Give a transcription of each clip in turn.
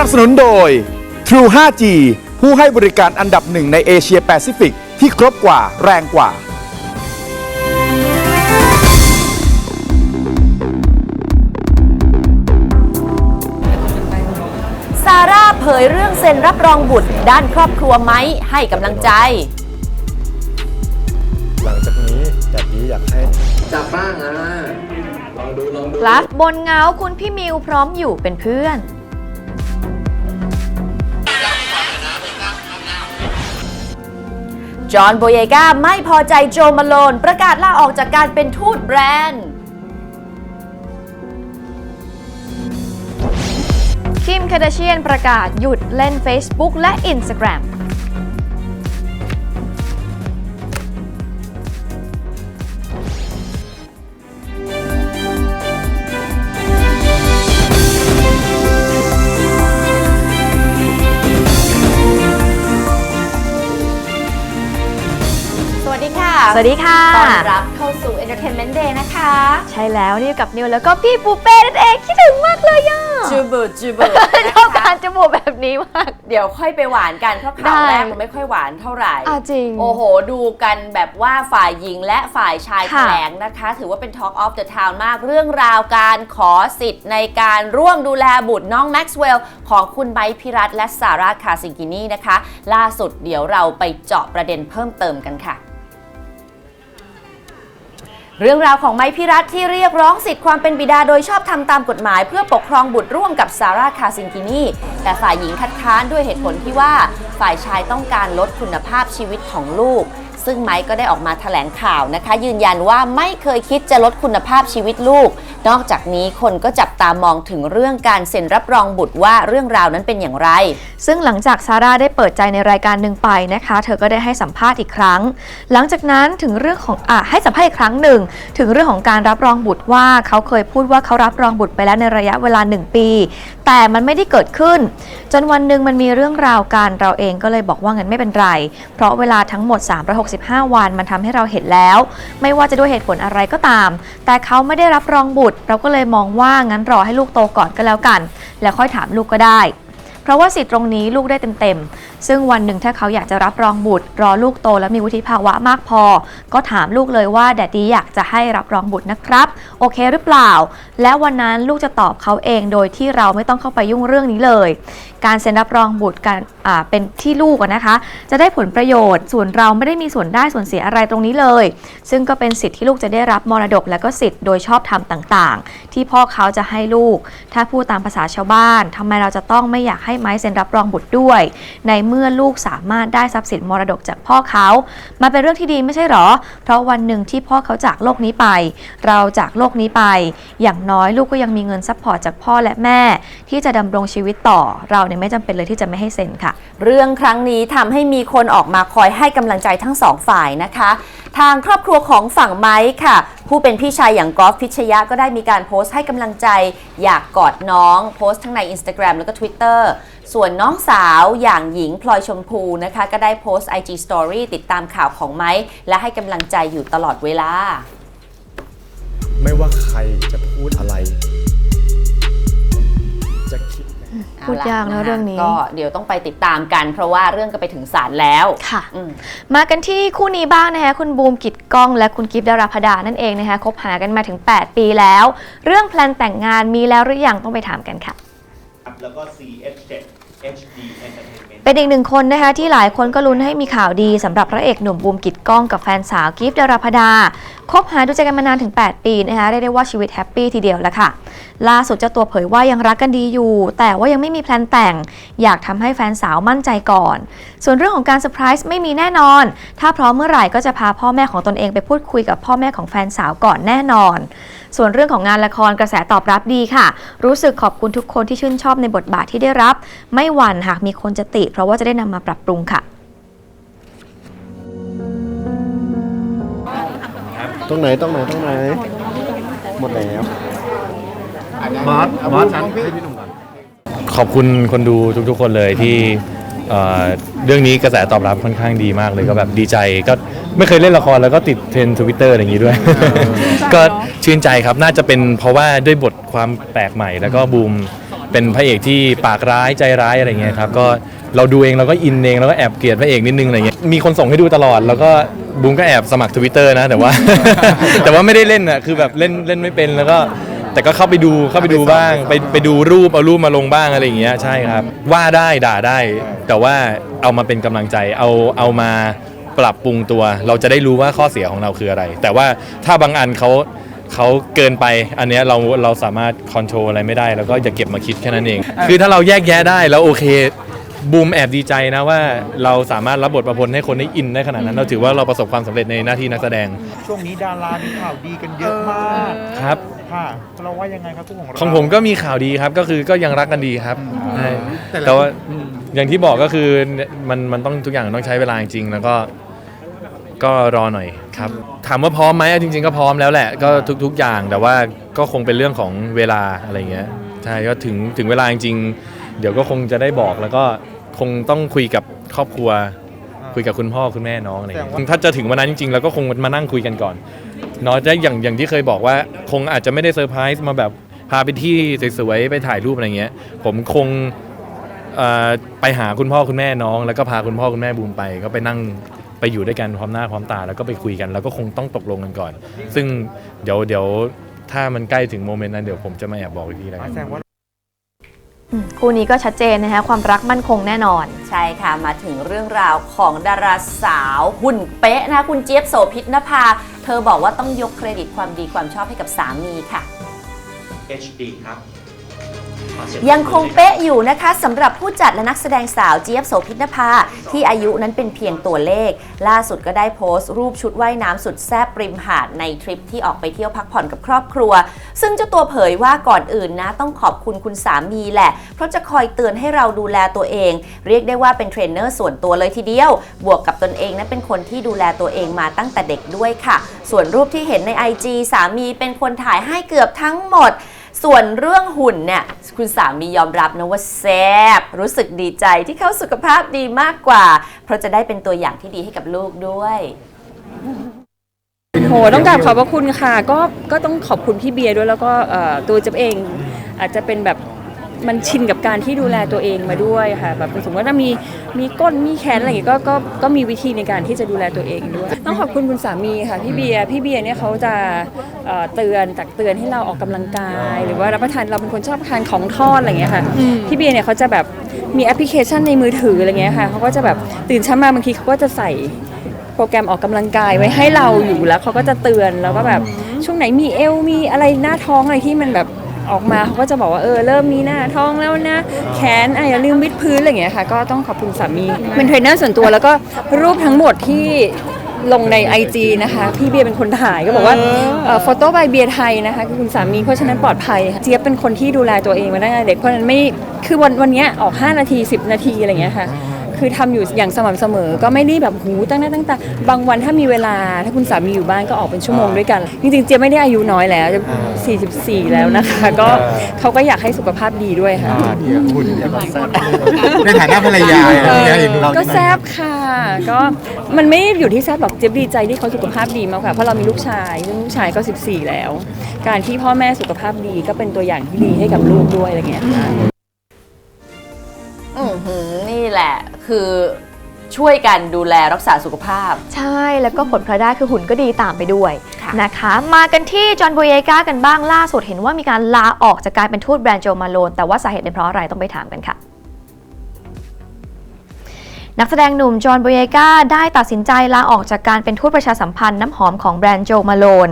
นับสนุนโดย True 5G ผู้ให้บริการอันดับหนึ่งในเอเชียแปซิฟิกที่ครบกว่าแรงกว่า ซาร่าเผยเรื่องเซ็นรับรองบุตร ด้านครอบครัวไหมให้กำลังใจ หลังจากนี้แบบนี้อยากให้จับบ้างอะลองดูลองดูรักบนเงาคุณพี่มิวพร้อมอยู่เป็นเพื่อน จอห์นโบเยกาไม่พอใจโจมาโลน ประกาศลาออกจากการเป็นทูตแบรนด์ คิมคาเดเชียนประกาศหยุดเล่น Facebook และ Instagram สดีค่ะสวัสดีค่ะ ต้อนรับเข้าสู่ Entertainment Day นะคะ ใช่แล้วนี่กับนิวแล้วก็พี่ปูเป้นั่นเองคิดถึงมากเลยอะจูบุจูบุชอบการจมูกแบบนี้มาก เดี๋ยวค่อยไปหวานกัน เพราะข่าวได้แรกมันไม่ค่อยหวานเท่าไหร่อะจริง โอ้โห ดูกันแบบว่าฝ่ายหญิงและฝ่ายชายแถค่ะลงนะคะ ถือว่าเป็น Talk of the Town มากเรื่องราวการขอสิทธิ์ในการร่วมดูแลบุตรน้องแม็กซ์เวลล์ของคุณไบร์ทพิรัตน์และซาร่าคาซิงกินีนะคะ ล่าสุดเดี๋ยวเราไปเจาะประเด็นเพิ่มเติมกันค่ะ เรื่องราวของไม้พิรัตที่เรียกร้องสิทธิ์ความเป็นบิดาโดยชอบทำตามกฎหมาย เพื่อปกครองบุตรร่วมกับซาร่าคาซิงกินีแต่ฝ่ายหญิงคัดค้านด้วยเหตุผลที่ว่าฝ่ายชายต้องการลดคุณภาพชีวิตของลูก ซึ่งไม้ก็ได้ออกมาแถลงข่าวนะคะ ยืนยันว่าไม่เคยคิดจะลดคุณภาพชีวิตลูก นอกจากนี้คนก็จับตามองถึงเรื่องการเซ็นรับรองบุตรว่าเรื่องราวนั้นเป็นอย่างไร ซึ่งหลังจากซาร่าได้เปิดใจในรายการหนึ่งไปนะคะ เธอก็ได้ให้สัมภาษณ์อีกครั้ง หลังจากนั้นถึงเรื่องของอะให้สัมภาษณ์อีกครั้งหนึ่ง ถึงเรื่องของการรับรองบุตรว่าเขาเคยพูดว่าเขารับรองบุตรไปแล้วในระยะเวลา 1 ปี แต่มันไม่ได้เกิดขึ้น จนวันหนึ่งมันมีเรื่องราวการเราเองก็เลยบอกว่าเงินไม่เป็นไร เพราะเวลาทั้งหมด 365 วันมันทำให้เราเห็นแล้ว ไม่ว่าจะด้วยเหตุผลอะไรก็ตาม แต่เขาไม่ได้รับรองบุตร เราก็เลยมองว่างั้นรอให้ลูกโตก่อนก็แล้วกัน แล้วค่อยถามลูกก็ได้ เพราะว่าสิทธิ์ตรงนี้ลูกได้เต็มๆ ซึ่งวันหนึ่งถ้าเขาอยากจะรับรองบุตร รอลูกโตและมีวุฒิภาวะมากพอ ก็ถามลูกเลยว่าแดดดี้อยากจะให้รับรองบุตรนะครับ โอเคหรือเปล่า และวันนั้นลูกจะตอบเขาเองโดยที่เราไม่ต้องเข้าไปยุ่งเรื่องนี้เลย การเซ็นรับรองบุตรการเป็นที่ลูกนะคะ จะได้ผลประโยชน์ ส่วนเราไม่ได้มีส่วนได้ส่วนเสียอะไรตรงนี้เลย ซึ่งก็เป็นสิทธิ์ที่ลูกจะได้รับมรดกและก็สิทธิ์โดยชอบธรรมต่างๆ ที่พ่อเขาจะให้ลูก ถ้าพูดตามภาษาชาวบ้านทำไมเราจะต้องไม่อยากให้ไม้เซ็นรับรองบุตรด้วย ในเมื่อลูกสามารถได้ทรัพย์สินมรดกจากพ่อเขามันเป็นเรื่องที่ดีไม่ใช่หรอ เพราะวันหนึ่งที่พ่อเขาจากโลกนี้ไป เราจากโลกนี้ไป อย่างน้อยลูกก็ยังมีเงินซัพพอร์ตจากพ่อและแม่ ที่จะดำรงชีวิตต่อเราเนี่ยไม่จำเป็นเลยที่จะไม่ให้เซ็นค่ะ เรื่องครั้งนี้ทำให้มีคนออกมาคอยให้กำลังใจทั้งสองฝ่ายนะคะ ทางครอบครัวของฝั่งไม้ค่ะ ผู้เป็นพี่ชายอย่างกอล์ฟพิชยะก็ได้มีการโพสต์ให้กำลังใจ อยากกอดน้อง โพสต์ทั้งใน Instagram แล้วก็ Twitter ส่วนน้องสาวอย่างหญิงพลอยชมพูนะคะ ก็ได้โพสต์ IG Story ติดตามข่าวของไม้และให้กำลังใจอยู่ตลอดเวลา ไม่ว่าใครจะพูดอะไร พูดยากนะเรื่องนี้ ก็เดี๋ยวต้องไปติดตามกัน เพราะว่าเรื่องก็ไปถึงศาลแล้วค่ะอืมมากันที่คู่นี้บ้างนะคะคุณบูมกิตกล้องและคุณกิฟต์ดาราพดานั่นเองนะคะคบหากันมาถึง 8 ปีแล้ว เรื่องแพลนแต่งงานมีแล้วหรือยังต้องไปถามกันค่ะครับแล้วก็ CH7 HD Entertainment เป็นอีกหนึ่งคนนะคะที่หลายคนก็ลุ้นให้มีข่าวดีสำหรับพระเอกหนุ่มบูมกิตก้องกับแฟนสาวกิฟต์ดาราพดาคบหาดูใจกันมานานถึง 8 ปีนะคะเรียกได้ว่าชีวิตแฮปปี้ทีเดียวแล้วค่ะ ล่าสุดเจ้าตัวเผยว่ายังรักกันดีอยู่ แต่ว่ายังไม่มีแพลนแต่ง อยากทำให้แฟนสาวมั่นใจก่อน ส่วนเรื่องของการเซอร์ไพรส์ไม่มีแน่นอน ถ้าพร้อมเมื่อไหร่ก็จะพาพ่อแม่ของตนเองไปพูดคุยกับพ่อแม่ของแฟนสาวก่อนแน่นอน ส่วนเรื่องของงานละครกระแสตอบรับดีค่ะ รู้สึกขอบคุณทุกคนที่ชื่นชอบในบทบาทที่ได้รับ ไม่หวั่นหากมีคนจะติ เพราะว่าจะได้นำมาปรับปรุงค่ะ ตรงไหนตรงไหนตรงไหน หมดแล้วมอสมอสให้พี่หนุ่มก่อน ขอบคุณคนดูทุกๆคนเลยที่ เอ่อเรื่องนี้กระแสตอบรับค่อนข้างดีมากเลยก็แบบดีใจก็ไม่เคยเล่นละครแล้วก็ติดเทรนทวิตเตอร์อะไรอย่างนี้ด้วย ก็ชื่นใจครับน่าจะเป็นเพราะว่าด้วยบทความแปลกใหม่ แล้วก็บูมเป็นพระเอกที่ปากร้ายใจร้ายอะไรเงี้ยครับก็เราดูเองเราก็อินเองเราก็แอบเกลียดพระเอกนิดนึงอะไรเงี้ยมีคนส่งให้ดูตลอด แล้วก็บูมก็แอบสมัครทวิตเตอร์นะแต่ว่า แต่ว่าไม่ได้เล่นอะคือแบบเล่นเล่นไม่เป็นแล้วก็ แต่ก็เข้าไปดูเข้าไปดูบ้างไปไปดูรูปเอารูปมาลงบ้างอะไรอย่างเงี้ยใช่ครับ ว่าได้ด่าได้ แต่ว่าเอามาเป็นกำลังใจเอาเอามาปรับปรุงตัว เราจะได้รู้ว่าข้อเสียของเราคืออะไร แต่ว่าถ้าบางอันเขาเขาเกินไปอันเนี้ยเราเราสามารถคอนโทรลอะไรไม่ได้ แล้วก็อย่าเก็บมาคิดแค่นั้นเอง คือถ้าเราแยกแยะได้แล้วโอเคบูมแอบดีใจนะว่าเราสามารถรับบทประพลให้คนได้อินได้ขนาดนั้น เราถือว่าเราประสบความสำเร็จในหน้าที่นักแสดงช่วงนี้ดารามีข่าวดีกันเยอะมาก ครับ ค่ะเราว่ายังไงครับทุกของเรา ของผมก็มีข่าวดีครับก็คือก็ยังรักกันดีครับใช่แต่ว่าอย่างที่บอกก็คือมันมันต้องทุกอย่างต้องใช้เวลาจริงๆแล้วก็ก็รอหน่อยครับ ถามว่าพร้อมไหมจริง ๆ ก็พร้อมแล้วแหละก็ทุก ๆ อย่างแต่ว่าก็คงเป็นเรื่องของเวลาอะไรเงี้ยใช่ก็ถึงถึงเวลาจริงๆเดี๋ยวก็คงจะได้บอกแล้วก็คงต้องคุยกับครอบครัว คุยกับคุณพ่อคุณแม่น้องอะไรเงี้ยถ้าจะถึงวันนั้นจริงๆเราก็คงมานั่งคุยกันก่อน เนาะจะอย่างอย่างที่เคยบอกว่า คงอาจจะไม่ได้เซอร์ไพรส์มาแบบพาไปที่สวยๆไปถ่ายรูปอะไรเงี้ย ผมคงเอ่อไปหาคุณพ่อคุณแม่น้อง แล้วก็พาคุณพ่อคุณแม่บูมไป ก็ไปนั่งไปอยู่ด้วยกันพร้อมหน้าพร้อมตาแล้วก็ไปคุยกัน แล้วก็คงต้องตกลงกันก่อน ซึ่งเดี๋ยวเดี๋ยวถ้ามันใกล้ถึงโมเมนต์นั้นเดี๋ยวผมจะมาแอบบอกอีกทีแล้วกันแสดงว่า อืมคู่นี้ก็ชัดเจนนะคะความรักมั่นคงแน่นอน ใช่ค่ะ มาถึงเรื่องราวของดาราสาวหุ่นเป๊ะนะ คุณเจี๊ยบโสพิษนภา เธอบอกว่าต้องยกเครดิตความดีความชอบให้กับสามีค่ะ HD ครับ ยังคงเป๊ะอยู่นะคะสำหรับผู้จัดและนักแสดงสาวเจี๊ยบโสพิษนภา ที่อายุนั้นเป็นเพียงตัวเลข ล่าสุดก็ได้โพสต์ รูปชุดว่ายน้ำสุดแซ่บริมหาดในทริปที่ออกไปเที่ยวพักผ่อนกับครอบครัว ซึ่งเจ้าตัวเผยว่าก่อนอื่นนะ ต้องขอบคุณคุณสามีแหละ เพราะจะคอยเตือนให้เราดูแลตัวเอง เรียกได้ว่าเป็นเทรนเนอร์ส่วนตัวเลยทีเดียว บวกกับตนเองนั้นเป็นคนที่ดูแลตัวเองมาตั้งแต่เด็กด้วยค่ะ ส่วนรูปที่เห็นใน IG สามีเป็นคนถ่ายให้เกือบทั้งหมด ส่วนเรื่องหุ่นเนี่ยคุณสามียอมรับนะว่าแซบรู้สึกดีใจที่เขาสุขภาพดีมากกว่า เพราะจะได้เป็นตัวอย่างที่ดีให้กับลูกด้วย โหต้องกราบขอบพระคุณค่ะ ก็ก็ต้องขอบคุณพี่เบียร์ด้วยแล้วก็เอ่อตัวเจ๊บเองอาจจะเป็นแบบ มันชินกับการที่ดูแลตัวเองมาด้วยค่ะแบบสมมติว่าถ้ามีมีก้นมีแขนอะไรอย่างเงี้ยก็ก็ก็มีวิธีในการที่จะดูแลตัวเองด้วยต้องขอบคุณคุณสามีค่ะพี่เบียร์พี่เบียร์เนี่ยเขาจะเอ่อเตือนตักเตือนให้เราออกกำลังกาย หรือว่ารับประทานเราเป็นคนชอบทานของทอดอะไรอย่างเงี้ยค่ะพี่เบียร์เนี่ยเขาจะแบบมีแอปพลิเคชันในมือถืออะไรเงี้ยค่ะเขาก็จะแบบตื่นเช้ามาบางทีเขาก็จะใส่ โปรแกรมออกกำลังกายไว้ให้เราอยู่แล้วเขาก็จะเตือนแล้วก็แบบช่วงไหนมีเอวมีอะไรหน้าท้องอะไรที่มันแบบ ออกมาเขาก็จะบอกว่าเออเริ่มมีหน้าท้องแล้วนะ แขนอะอย่าลืมวิดพื้นอะไรอย่างเงี้ยค่ะ ก็ต้องขอบคุณสามี เป็นเทรนเนอร์ส่วนตัวแล้วก็รูปทั้งหมดที่ลงใน IG นะคะ พี่เบียร์เป็นคนถ่ายก็บอกว่าโฟโต้บายเบียร์ไทยนะคะคือคุณสามีเพราะฉะนั้นปลอดภัยค่ะเจี๊ยบเป็นคนที่ดูแลตัวเองมาตั้งแต่เด็กเพราะฉะนั้นไม่คือวันวันเนี้ยออก 5 นาที 10 นาทีอะไรอย่างเงี้ยค่ะ คือทำอยู่อย่างสม่ำเสมอ ก็ไม่ได้แบบหูตั้งหน้าตั้งตาบางวันถ้ามีเวลาถ้าคุณสามีอยู่บ้านก็ออกเป็นชั่วโมงด้วยกัน จริงๆเจี๊ยบไม่ได้อายุน้อยแล้วจะ44 แล้วนะคะ ก็เขาก็อยากให้สุขภาพดีด้วยค่ะหุ่นเนี่ยก็แซ่บในฐานะภรรยาเนี่ยเห็นเราก็แซบค่ะ ก็มันไม่ได้อยู่ที่แซบหรอกเจี๊ยบดีใจที่เขาสุขภาพดีมากกว่าเพราะเรามีลูกชายซึ่งลูกชายก็ 14 แล้ว การที่พ่อแม่สุขภาพดีก็เป็นตัวอย่างที่ดีให้กับลูกด้วยอะไรเงี้ย คือช่วยกันดูแลรักษาสุขภาพ ใช่แล้วก็ผลพลอยได้คือหุ่นก็ดีตามไปด้วยค่ะ นะคะ มากันที่จอห์นโบเยกากันบ้างล่าสุดเห็นว่ามีการลาออกจากการเป็นทูตแบรนด์โจมาโลน แต่ว่าสาเหตุเป็นเพราะอะไรต้องไปถามกันค่ะ นักแสดงหนุ่มจอห์นโบเยกาได้ตัดสินใจลาออกจากการเป็นทูตประชาสัมพันธ์น้ำหอมของแบรนด์โจมาโลน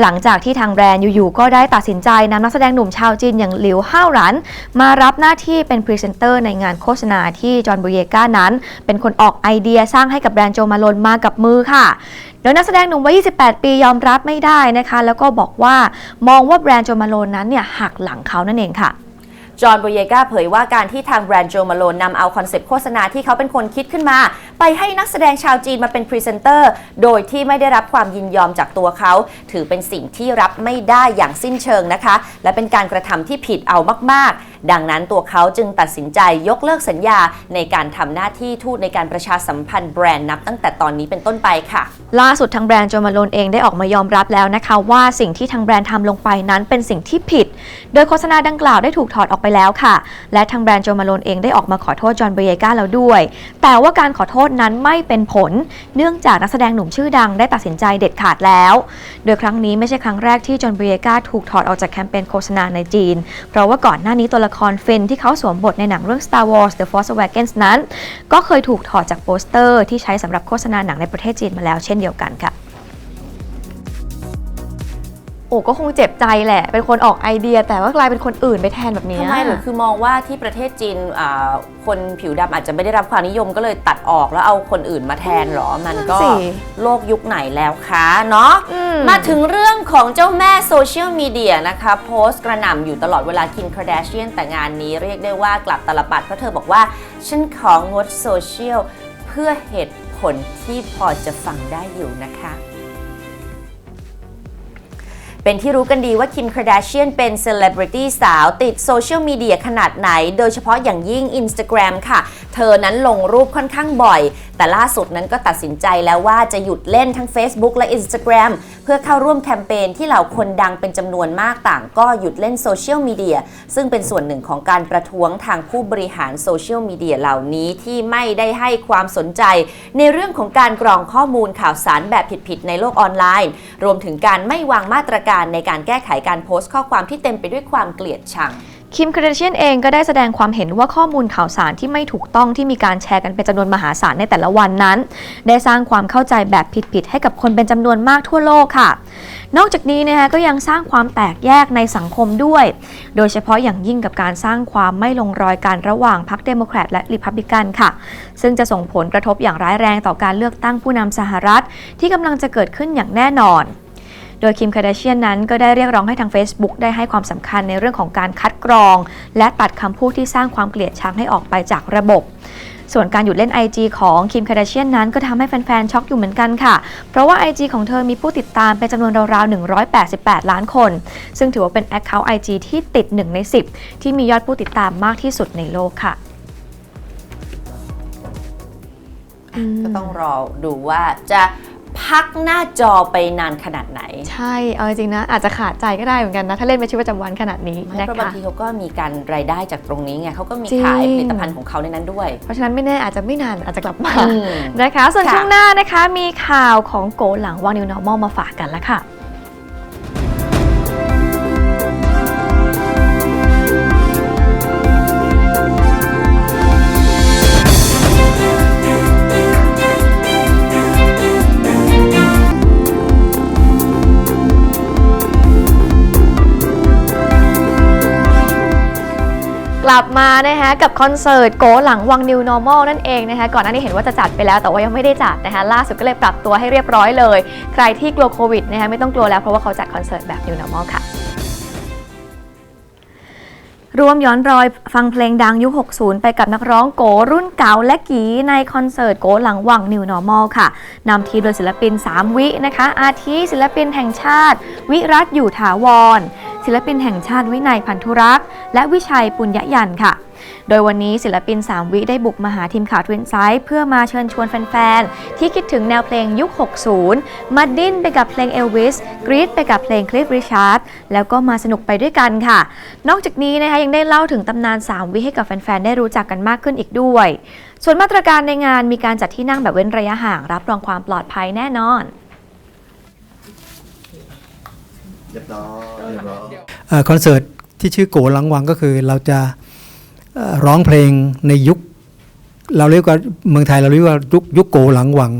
หลังจากที่ทางแบรนด์อยู่ๆก็ได้ตัดสินใจนำนักแสดงหนุ่มชาวจีนอย่างหลิวห้าวหรัน มารับหน้าที่เป็นพรีเซนเตอร์ในงานโฆษณาที่จอห์นโบเยกานั้น เป็นคนออกไอเดียสร้างให้กับแบรนด์โจมาโลนมากับมือค่ะโดยนักแสดงหนุ่มวัย 28 ปียอมรับไม่ได้นะคะ แล้วก็บอกว่ามองว่าแบรนด์โจมาโลนนั้นเนี่ยหักหลังเขานั่นเองค่ะ จอห์นโบเยกาเผยว่าการที่ทางแบรนด์โจมาโลนนำเอาคอนเซปต์โฆษณาที่เขาเป็นคนคิดขึ้นมา ไปให้นักแสดงชาวจีนมาเป็นพรีเซนเตอร์ โดยที่ไม่ได้รับความยินยอมจากตัวเขา ถือเป็นสิ่งที่รับไม่ได้อย่างสิ้นเชิงนะคะ และเป็นการกระทำที่ผิดเอามากๆ ดังนั้นตัวเขาจึงตัดสินใจยกเลิกสัญญาในการทำหน้าที่ทูตในการประชาสัมพันธ์แบรนด์นับตั้งแต่ตอนนี้เป็นต้นไปค่ะ ล่าสุดทางแบรนด์โจมาโลนเองได้ออกมายอมรับแล้วนะคะว่าสิ่งที่ทางแบรนด์ทำลงไปนั้นเป็นสิ่งที่ผิด โดยโฆษณาดังกล่าวได้ถูกถอดออกไปแล้วค่ะ และทางแบรนด์โจมาโลนเองได้ออกมาขอโทษจอห์นเบเรกาแล้วด้วย แต่ว่าการขอโทษนั้นไม่เป็นผล เนื่องจากนักแสดงหนุ่มชื่อดังได้ตัดสินใจเด็ดขาดแล้ว โดยครั้งนี้ไม่ใช่ครั้งแรกที่จอห์นเบเรกาถูกถอดออกจากแคมเปญโฆษณาในจีน เพราะว่าก่อนหน้านี้ตัวละคครฟินที่เขาสวมบทในหนังเรื่อง Star Wars The Force Awakens นั้น ก็เคยถูกถอดจากโปสเตอร์ที่ใช้สำหรับโฆษณาหนังในประเทศจีนมาแล้วเช่นเดียวกันค่ะ อ้ก็คงเจ็บใจแหละ เป็นคนออกไอเดีย แต่ว่ากลายเป็นคนอื่นไปแทนแบบนี้ทำไมหรือคือมองว่าที่ประเทศจีนอ่าคนผิวดำอาจจะไม่ได้รับความนิยมก็เลยตัดออกแล้วเอาคนอื่นมาแทนเหรอ มันก็นั่นสิโลกยุคไหนแล้วคะเนาะอืมมาถึงเรื่องของเจ้าแม่โซเชียลมีเดียนะคะ โพสต์กระหน่ำอยู่ตลอดเวลาคิมคา r ดเชียนแต่งานนี้เรียกได้ว่ากลับตลปัดเพราะเธอบอกว่า ฉันของงดโซเชียลเพื่อเหตุผลที่พอจะฟังได้อยู่นะคะ เป็นที่รู้กันดีว่าคิมคา r ดเชียนเป็นเซเลบริตี้สาวติดโซเชียลมีเดียขนาดไหน โดยเฉพาะอย่างยิ่ง Instagram ค่ะ เธอนั้นลงรูปค่อนข้างบ่อย แต่ล่าสุดนั้นก็ตัดสินใจแล้วว่าจะหยุดเล่นทั้ง Facebook และ Instagram เพื่อเข้าร่วมแคมเปญที่เหล่าคนดังเป็นจำนวนมากต่าง ก็หยุดเล่นโซเชียลมีเดียซึ่งเป็นส่วนหนึ่งของการประท้วงทางผู้บริหารโซเชียลมีเดียเหล่านี้ที่ไม่ได้ให้ความสนใจ ในเรื่องของการกรองข้อมูลข่าวสารแบบผิดๆในโลกออนไลน์ รวมถึงการไม่วางมาตรการในการแก้ไขการโพสต์ข้อความที่เต็มไปด้วยความเกลียดชังคิมคา r ดเชียนเองก็ได้แสดงความเห็นว่าข้อมูลข่าวสารที่ไม่ถูกต้องที่มีการแชร์กันเป็นจำนวนมหาศาลในแต่ละวันนั้น ได้สร้างความเข้าใจแบบผิดๆให้กับคนเป็นจำนวนมากทั่วโลกค่ะ นอกจากนี้นะคะก็ยังสร้างความแตกแยกในสังคมด้วย โดยเฉพาะอย่างยิ่งกับการสร้างความไม่ลงรอยกันระหว่างพรรคเดโมแครตและริพับลิกันค่ะ ซึ่งจะส่งผลกระทบอย่างร้ายแรงต่อการเลือกตั้งผู้นำสหรัฐ ที่กำลังจะเกิดขึ้นอย่างแน่นอน โดยคิมคา r ดเชียนนั้นก็ได้เรียกร้องให้ทาง Facebook ได้ให้ความสำคัญในเรื่องของการคัดกรอง และตัดคำพูดที่สร้างความเกลียดชังให้ออกไปจากระบบส่วนการหยุดเล่น IG ของคิมคา r ดเชียนนั้นก็ทำให้แฟนๆช็อกอยู่เหมือนกันค่ะ เพราะว่า IG ของเธอมีผู้ติดตามเป็นจำนวนราวๆ 188 ล้านคน ซึ่งถือว่าเป็น Account IG ที่ติด 1 ใน 10 ที่มียอดผู้ติดตามมากที่สุดในโลกค่ะ ก็ต้องรอดูว่าจะ พักหน้าจอไปนานขนาดไหนใช่ เอาจริงๆนะ อาจจะขาดใจก็ได้เหมือนกันนะ ถ้าเล่นเป็นชีวิตประจำวันขนาดนี้ไม่นะเพราะบางคะ ทีเขาก็มีการรายได้จากตรงนี้ไงเขาก็มีจริง ขายผลิตภัณฑ์ของเขาในนั้นด้วยเพราะฉะนั้นไม่แน่อาจจะไม่นานอาจจะกลับมา อืม นะคะ ส่วนค่ะ ช่วงหน้านะคะมีข่าวของโกหลังวาง New Normal มาฝากกันแล้วค่ะ กลับมานะคะกับคอนเสิร์ตโกหลังวัง New Normal นั่นเองนะคะก่อนหน้านี้เห็นว่าจะจัดไปแล้วแต่ว่ายังไม่ได้จัดนะคะล่าสุดก็เลยปรับตัวให้เรียบร้อยเลย ใครที่กลัวโควิดนะคะไม่ต้องกลัวแล้วเพราะว่าเขาจัดคอนเสิร์ตแบบ New Normal ค่ะร่วมย้อนรอยฟังเพลงดังยุค 60 ไปกับนักร้องโกรุ่นเก่าและกีในคอนเสิร์ตโกหลังวัง New Normal ค่ะ นำทีโดยศิลปิน 3 วินะคะ อาทิศิลปินแห่งชาติ วิรัตอยู่ถาวร ศิลปินแห่งชาติวินัยพันธุรักษ์และวิชัยปุญญยันค่ะ โดยวันนี้ศิลปิน 3 วิได้บุกมาหาทีมข่าวทวินไซด์เพื่อมาเชิญชวนแฟน ๆ ที่คิดถึงแนวเพลงยุค 60 มาดิ้นไปกับเพลงเอลวิสกรีดไปกับเพลงคลิฟริชาร์ดแล้วก็มาสนุกไปด้วยกันค่ะ นอกจากนี้นะคะยังได้เล่าถึงตำนาน 3 วิให้กับแฟน ๆ ได้รู้จักกันมากขึ้นอีกด้วย ส่วนมาตรการในงานมีการจัดที่นั่งแบบเว้นระยะห่าง รับรองความปลอดภัยแน่นอน เรียบร้อยเรียบร้อยเอ่อคอนเสิร์ตที่ชื่อโกหลังวังก็คือเราจะเอ่อร้องเพลงในยุค เราเรียกว่าเมืองไทยเราเรียกว่ายุคยุคโกหลังวัง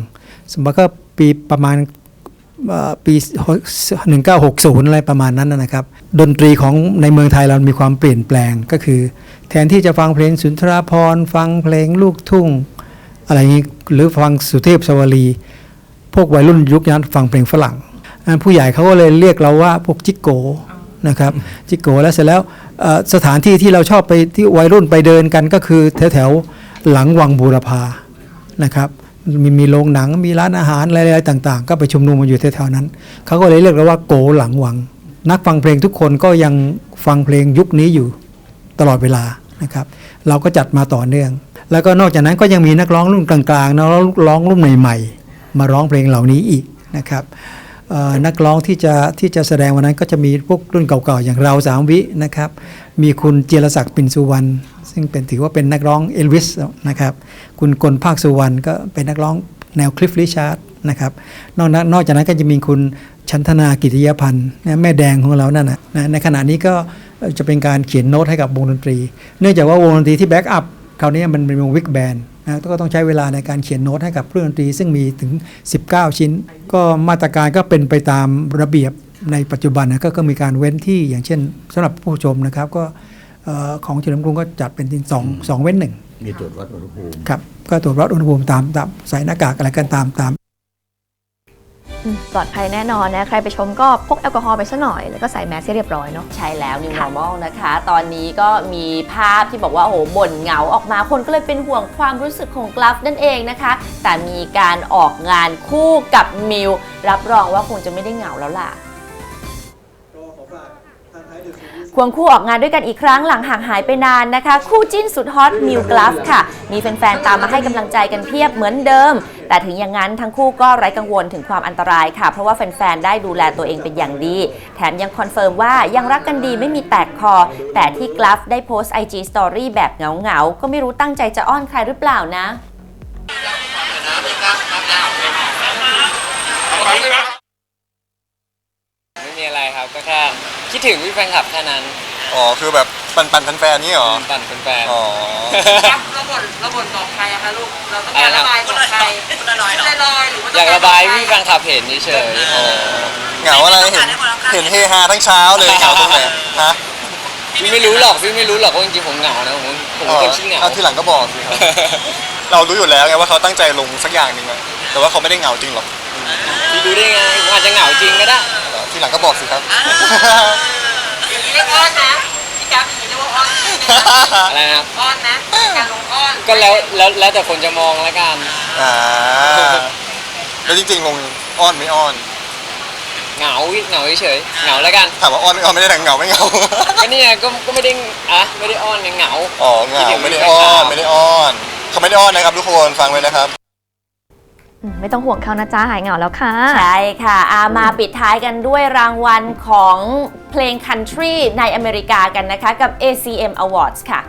สมมติก็ปีประมาณเอ่อปี 1960 อะไรประมาณนั้นนะนะครับ ดนตรีของในเมืองไทยเรามีความเปลี่ยนแปลงก็คือ แทนที่จะฟังเพลงสุนทราภรณ์ฟังเพลงลูกทุ่ง อะไรอย่างนี้หรือฟังสุเทพสวรี พวกวัยรุ่นยุคนั้นฟังเพลงฝรั่งอ่า ผู้ใหญ่เขาก็เลยเรียกเราว่าพวกจิกโกนะครับจิกโกแล้วเสร็จแล้วเอ่อสถานที่ที่เราชอบไปที่วัยรุ่นไปเดินกันก็คือแถวแถวๆหลังวังบูรพานะครับมีมีโรงหนังมีร้านอาหารอะไรๆต่าง ๆ ก็ไปชุมนุมกันอยู่แถวๆนั้นเขาก็เลยเรียกกันว่าโกหลังวัง นักฟังเพลงทุกคนก็ยังฟังเพลงยุคนี้อยู่ตลอดเวลานะครับ เราก็จัดมาต่อเนื่อง แล้วก็นอกจากนั้นก็ยังมีนักร้องรุ่นกลางๆนักร้องรุ่นใหม่ๆมาร้องเพลงเหล่านี้อีกนะครับเอ่อ นักร้องที่จะที่จะแสดงวันนั้นก็จะมีพวกรุ่นเก่าๆ อย่างเราสามวินะครับ มีคุณเจรศักดิ์ปินสุวรรณซึ่งเป็นถือว่าเป็นนักร้องเอลวิสนะครับ คุณกลภาคสุวรรณก็เป็นนักร้องแนวคลิฟลิชาร์ดนะครับนอกนอกจากนั้นก็จะมีคุณชันธนากิติยพันธ์แม่แดงของเรานั่นนะในขณะนี้ก็จะเป็นการเขียนโน้ตให้กับวงดนตรี เนื่องจากว่าวงดนตรีที่แบ็กอัพ ราวนี้มันเป็นวงวิกแบนนะก็ต้องใช้เวลาในการเขียนโน้ตให้กับเครื่องดนตรี ซึ่งมีถึง 19 ชิ้น ก็มาตรการก็เป็นไปตามระเบียบในปัจจุบันนะก็ก็มีการเว้นที่อย่างเช่นสำหรับผู้ชมนะครับก็เอ่อของเฉลิมกรุงก็จัดเป็นสองสองเว้นหนึ่งมีตรวจวัดอุณหภูมิครับก็ตรวจวัดอุณหภูมิตามตามใส่หน้ากากอะไรกันตามตามอืม ปลอดภัยแน่นอนนะใครไปชมก็พกแอลกอฮอล์ไปซะหน่อย แล้วก็ใส่แมสให้เรียบร้อยเนาะ ใช่แล้ว New Normal นะคะ ตอนนี้ก็มีภาพที่บอกว่าโอ้โหบ่นเหงาออกมาคนก็เลยเป็นห่วงความรู้สึกของกราฟนั่นเองนะคะ แต่มีการออกงานคู่กับมิวรับรองว่าคงจะไม่ได้เหงาแล้วล่ะ ควงคู่ออกงานด้วยกันอีกครั้งหลังห่างหายไปนานนะคะ คู่จิ้นสุดฮอตมิวกราฟค่ะ มีแฟนๆ ตามมาให้กำลังใจกันเพียบเหมือนเดิม แต่ถึงอย่างนั้นทั้งคู่ก็ไร้กังวลถึงความอันตรายค่ะ เพราะว่าแฟนๆ ได้ดูแลตัวเองเป็นอย่างดี แถมยังคอนเฟิร์มว่ายังรักกันดีไม่มีแตกคอ แต่ที่กราฟได้โพสต์ IG Story แบบเหงาๆ ก็ไม่รู้ตั้งใจจะอ้อนใครหรือเปล่านะ ม่มีอะไรครับก็แค่คิดถึงพี่แฟนคลับแค่นั้นอ๋อคือแบบปันปันแฟนๆนี่เหรอปั่นเป็นแฟนอ๋อเราบ่นเราบ่นบอกใครอะคะลูก เราต้องการระบายบอกใครพูดลอยๆลอยๆหรือว่าอยากระบายให้พี่แฟนคลับเห็นเฉยๆอ๋อเหงาอะไรเห็นเห็นเฮฮาทั้งเช้าเลยเหงาตรงไหนฮะพี่ไม่รู้หรอกพี่ไม่รู้หรอกว่าจริงๆผมเหงานะผมผมเป็นคนขี้เหงา เอาทีหลังก็บอกสิครับ เรารู้อยู่แล้วไงว่าเขาตั้งใจลงสักอย่างหนึ่งอะแต่ว่าเขาไม่ได้เหงาจริงหรอก พี่รู้ได้ไงผมอาจจะเหงาจริงก็ได้ ทีหลังก็บอกสิครับ อย่างนี้เรียกอ้อนนะพี่กั๊บอย่างนี้เรียกว่าอ้อนอะไรนะครับ อ้อนนะการลงอ้อนก็แล้วแล้วแล้วแต่คนจะมองแล้วกันอ่าแล้วจริงๆลงอ้อนไม่อ้อน เหงาเหงาเฉยๆเหงาแล้วกันถามว่าอ้อนไม่อ้อนไม่ได้แต่เหงาไม่เหงา ก็นี่ไงก็ก็ไม่ได้อะไม่ได้อ้อนไงเหงา อ๋อเหงาไม่ได้อ้อนไม่ได้อ้อน เขาไม่ได้อ้อนนะครับทุกคนฟังไว้นะครับอืม ไม่ต้องห่วงเขานะจ๊ะหายเหงาแล้วค่ะ ใช่ค่ะอามาปิดท้ายกันด้วยรางวัลของเพลง Country ในอเมริกากันนะคะ กับ ACM Awards ค่ะ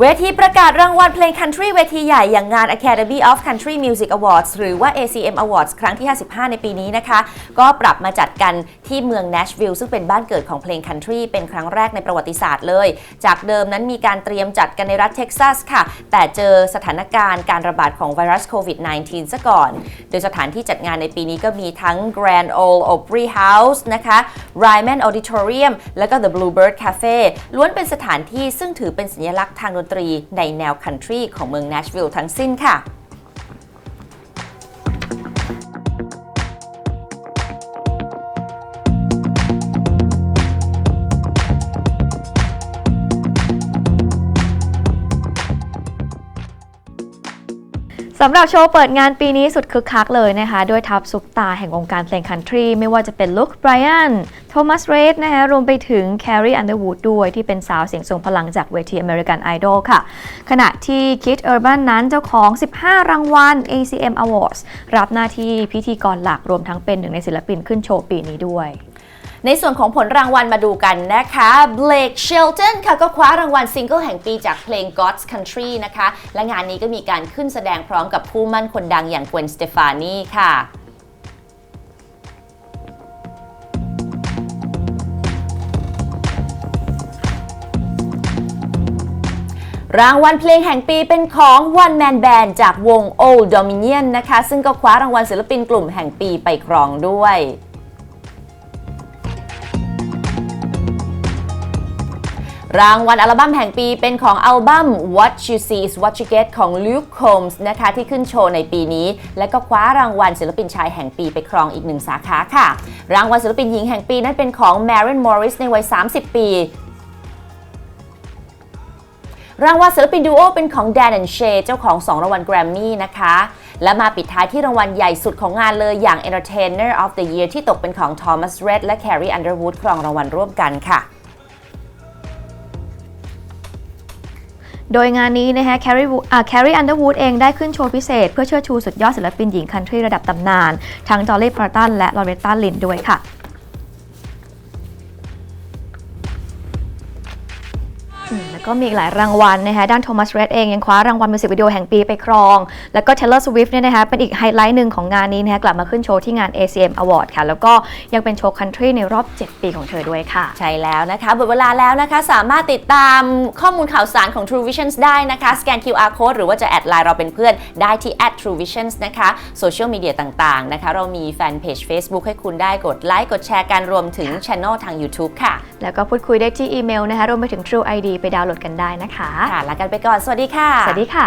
เวทีประกาศรางวัลเพลง Country เวทีใหญ่อย่างงาน Academy of Country Music Awards หรือว่า ACM Awards ครั้งที่ 55 ในปีนี้นะคะ ก็ปรับมาจัดกันที่เมือง Nashville ซึ่งเป็นบ้านเกิดของเพลง Country เป็นครั้งแรกในประวัติศาสตร์เลย จากเดิมนั้นมีการเตรียมจัดกันในรัฐเท็กซัสค่ะ แต่เจอสถานการณ์การระบาดของไวรัสโควิด -19 ซะก่อน โดยสถานที่จัดงานในปีนี้ก็มีทั้ง Grand Ole Opry House นะคะ Ryman Auditorium แล้วก็ The Bluebird Cafe ล้วนเป็นสถานที่ซึ่งถือเป็นสัญลักษณ์ทางดนตรีในแนวคันทรีของเมืองนัชวิลล์ทั้งสิ้นค่ะำหรับโชว์เปิดงานปีนี้สุดคึกคักเลยนะคะ ด้วยทัพซุปตาแห่งวงการเพลงคันทรี ไม่ว่าจะเป็นลุคไบรอันโทมัสเรดนะคะรวมไปถึงแคร์รีอันเดอร์วูดด้วยที่เป็นสาวเสียงทรงพลังจากเวที American Idol ค่ะ ขณะที่คิดเออร์บันนั้นเจ้าของ 15 รางวัล ACM Awards รับหน้าที่พิธีกรหลักรวมทั้งเป็นหนึ่งในศิลปินขึ้นโชว์ปีนี้ด้วย ในส่วนของผลรางวัลมาดูกันนะคะ Blake Shelton ค่ะก็คว้ารางวัลซิงเกิลแห่งปีจากเพลง God's Country นะคะ และงานนี้ก็มีการขึ้นแสดงพร้อมกับผู้มั่นคนดังอย่าง Gwen Stefani ค่ะรางวัลเพลงแห่งปีเป็นของ One Man Band จากวง Old Dominion นะคะ ซึ่งก็คว้ารางวัลศิลปินกลุ่มแห่งปีไปครองด้วย รางวัลอัลบั้มแห่งปีเป็นของอัลบั้ม What You See Is What You Get ของ Luke Combs นะคะที่ขึ้นโชว์ในปีนี้ และก็คว้ารางวัลศิลปินชายแห่งปีไปครองอีกหนึ่งสาขาค่ะ รางวัลศิลปินหญิงแห่งปีนั้นเป็นของ Maren Morris ในวัย 30 ปีรางวัลศิลปินดูโอเป็นของ Dan and Shay เจ้าของ 2 รางวัลแกรมมี่นะคะ และมาปิดท้ายที่รางวัลใหญ่สุดของงานเลยอย่าง Entertainer of the Year ที่ตกเป็นของ Thomas Red และ Carrie Underwood ครองรางวัลร่วมกันค่ะ โดยงานนี้นะคะแครีอ่าแครีอันเดอร์วูดเองได้ขึ้นโชว์พิเศษ เพื่อเชิดชูสุดยอดศิลปินหญิงคันทรีระดับตำนาน ทั้งจอร์ลีพาร์ตันและลอเรตตาลินด้วยค่ะ ก็มีอีกหลายรางวัลนะคะด้านโทมัสเรดเองยังคว้ารางวัลมิวสิกวิดีโอแห่งปีไปครอง แล้วก็ Taylor Swift เนี่ยนะคะเป็นอีกไฮไลท์หนึ่งของงานนี้นะคะกลับมาขึ้นโชว์ที่งาน ACM Award ค่ะ แล้วก็ยังเป็นโชว์คันทรีในรอบ 7 ปีของเธอด้วยค่ะ ใช่แล้วนะคะหมดเวลาแล้วนะคะ สามารถติดตามข้อมูลข่าวสารของ True Visions ได้นะคะสแกน QR code หรือว่าจะแอดไลน์เราเป็นเพื่อนได้ที่ @True Visions นะคะโซเชียลมีเดียต่างๆนะคะเรามีแฟนเพจ Facebook ให้คุณได้กดไลค์กดแชร์กันรวมถึงช anel ทาง YouTube ค่ะ แล้วก็พูดคุยได้ที่อีเมลนะคะรวมไปถึง True ID ไปดาวน์โหลดกันได้นะคะค่ะลากันไปก่อน สวัสดีค่ะ สวัสดีค่ะ